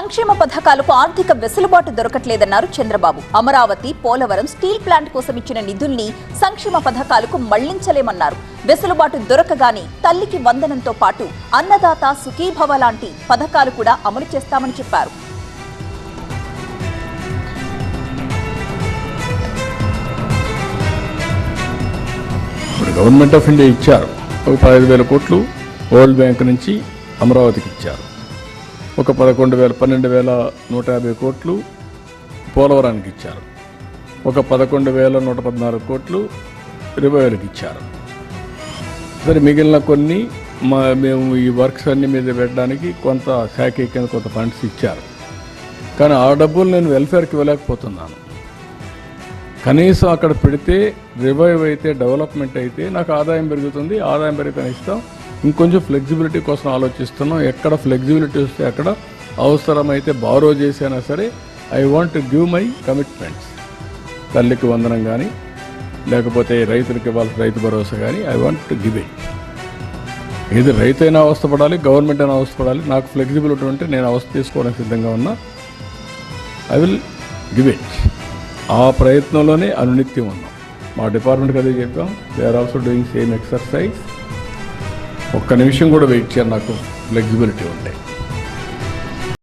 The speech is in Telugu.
సంక్షేమ పథకాలకు ఆర్థిక వెసులుబాటు దొరకట్లేదన్నారు చంద్రబాబు. అమరావతి పోలవరం స్టీల్ ప్లాంట్ కోసం ఇచ్చిన నిధుల్ని సంక్షేమ పథకాలకు మళ్ళించలేమన్నారు. వెసులుబాటు దొరకగానే తల్లికి వందనంతో పాటు అన్నదాత సుఖీభవ లాంటి పథకాలు కూడా అమలు చేస్తామని చెప్పారు. గవర్నమెంట్ ఆఫ్ ఇండియా ఇచ్చారు. ఒక పదహైదు వేల కోట్లు వరల్డ్ బ్యాంక్ నుంచి అమరావతికి ఇచ్చారు. ఒక పదకొండు వేల పన్నెండు వేల నూట యాభై కోట్లు పోలవరానికి ఇచ్చారు. ఒక పదకొండు వేల నూట పద్నాలుగు కోట్లు రివైవల్కి ఇచ్చారు. సరే మిగిలిన కొన్ని మా మేము ఈ వర్క్స్ అన్ని మీద పెట్టడానికి కొంత శాఖ కింద కొంత ఫండ్స్ ఇచ్చారు. కానీ ఆ డబ్బులు నేను వెల్ఫేర్కి ఇవ్వలేకపోతున్నాను. కనీసం అక్కడ పెడితే రివైవ్ అయితే డెవలప్మెంట్ అయితే నాకు ఆదాయం పెరుగుతుంది ఆదాయం పెరిగితే ఇస్తాం ఇంకొంచెం ఫ్లెక్సిబిలిటీ కోసం ఆలోచిస్తున్నాం. ఎక్కడ ఫ్లెక్సిబిలిటీ వస్తే అక్కడ అవసరమైతే బారో చేసైనా సరే I want give my commitments తల్లికి వందనం కానీ లేకపోతే రైతులకు ఇవ్వాల్సిన రైతు భరోసా కానీ I want to give it ఏది రైతు అయినా అవస్థపడాలి గవర్నమెంట్ అయినా అవస్థపడాలి నాకు ఫ్లెక్సిబిలిటీ ఉంటే నేను అవస్థ తీసుకోవడానికి సిద్ధంగా ఉన్నా ఐ విల్ గివ్ ఇట్ ఆ ప్రయత్నంలోనే అనునిత్యం ఉన్నాం. మా డిపార్ట్మెంట్కి అదే చెప్పాం they are also doing same exercise ఒక్క నిమిషం కూడా వెయిట్ చేయాలి నాకు. ఫ్లెక్సిబిలిటీ ఉంటాయి